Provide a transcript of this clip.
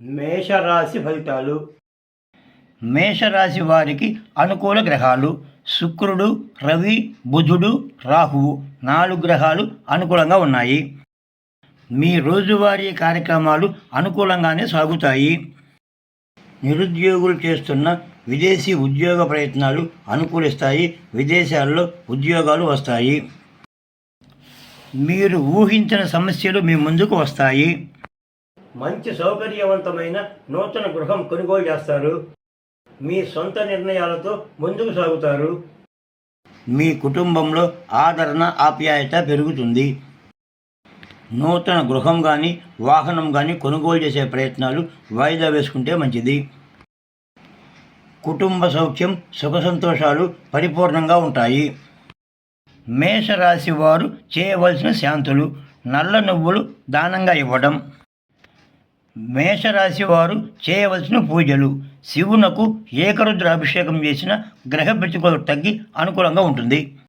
మేషరాశి ఫలితాలు? మేషరాశి వారికి అనుకూల గ్రహాలు శుక్రుడు రవి బుధుడు రాహువు నాలుగు గ్రహాలు అనుకూలంగా ఉన్నాయి. మీ రోజువారీ కార్యక్రమాలు అనుకూలంగానే సాగుతాయి. నిరుద్యోగులు చేస్తున్న విదేశీ ఉద్యోగ ప్రయత్నాలు అనుకూలిస్తాయి. విదేశాల్లో ఉద్యోగాలు వస్తాయి. మీరు ఊహించిన సమస్యలు మీ ముందుకు వస్తాయి. మంచి సౌకర్యవంతమైన నూతన గృహం కొనుగోలు చేస్తారు. మీ సొంత నిర్ణయాలతో ముందుకు సాగుతారు. మీ కుటుంబంలో ఆదరణ ఆప్యాయత పెరుగుతుంది. నూతన గృహం కానీ వాహనం కానీ కొనుగోలు చేసే ప్రయత్నాలు వాయిదా వేసుకుంటే మంచిది. కుటుంబ సౌఖ్యం సుఖ సంతోషాలు పరిపూర్ణంగా ఉంటాయి. మేషరాశి వారు చేయవలసిన శాంతులు నల్ల నువ్వులు దానంగా ఇవ్వడం. మేషరాశి వారు చేయవలసిన పూజలు. శివునకు ఏకరుద్ర అభిషేకం చేసిన గ్రహ ప్రతికూలత తగ్గి అనుకూలంగా ఉంటుంది.